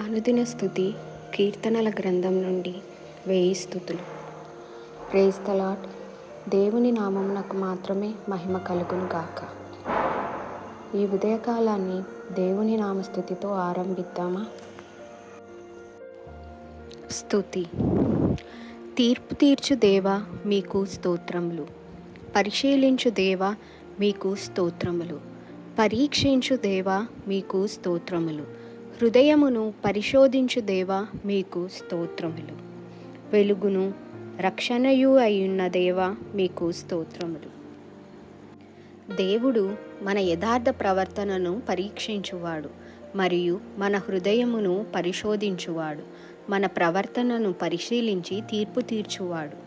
అనుదిన స్థుతి కీర్తనల గ్రంథం నుండి వేయి స్థుతులు. ప్రేజ్ ద లార్డ్ దేవుని నామమునకు మాత్రమే మహిమ కలుగును గాక. ఈ ఉదయకాలాన్ని దేవుని నామస్థుతితో ఆరంభిద్దామా? స్థుతి. తీర్పు తీర్చు దేవా మీకు స్తోత్రములు. పరిశీలించు దేవా మీకు స్తోత్రములు. పరీక్షించు దేవా మీకు స్తోత్రములు. హృదయమును పరిశోధించు దేవా మీకు స్తోత్రములు. వెలుగును రక్షణయు అయ్యున్న దేవా మీకు స్తోత్రములు. దేవుడు మన యథార్థ ప్రవర్తనను పరీక్షించువాడు మరియు మన హృదయమును పరిశోధించువాడు. మన ప్రవర్తనను పరిశీలించి తీర్పు తీర్చువాడు.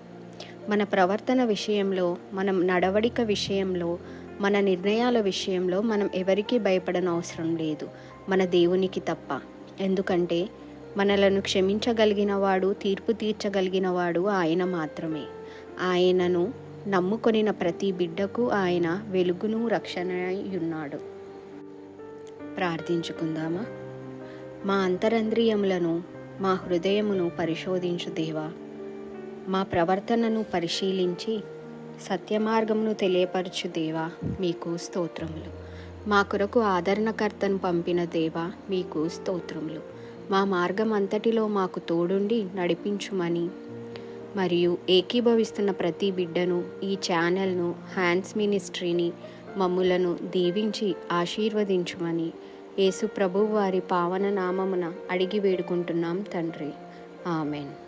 మన ప్రవర్తన విషయంలో మనం నడవడిక విషయంలో మన నిర్ణయాల విషయంలో మనం ఎవరికీ భయపడనవసరం అవసరం లేదు. మన దేవునికి తప్ప. ఎందుకంటే మనలను క్షమించగలిగినవాడు తీర్పు తీర్చగలిగినవాడు ఆయన మాత్రమే. ఆయనను నమ్ముకొనిన ప్రతి బిడ్డకు ఆయన వెలుగును రక్షణయున్నాడు. ప్రార్థించుకుందామా? మా అంతరంద్రియములను మా హృదయమును పరిశోధించు దేవా. మా ప్రవర్తనను పరిశీలించి సత్యమార్గమును తెలియపరచు దేవా మీకు స్తోత్రములు. మా కొరకు ఆదరణకర్తను పంపిన దేవా మీకు స్తోత్రములు. మా మార్గం అంతటిలో మాకు తోడుండి నడిపించుమని. మరియు ఏకీభవిస్తున్న ప్రతి బిడ్డను ఈ ఛానల్ను హ్యాండ్స్ మినిస్ట్రీని మమ్ములను దీవించి ఆశీర్వదించుమని యేసు ప్రభు వారి పావన నామమున అడిగి వేడుకుంటున్నాం తండ్రి. ఆమెన్.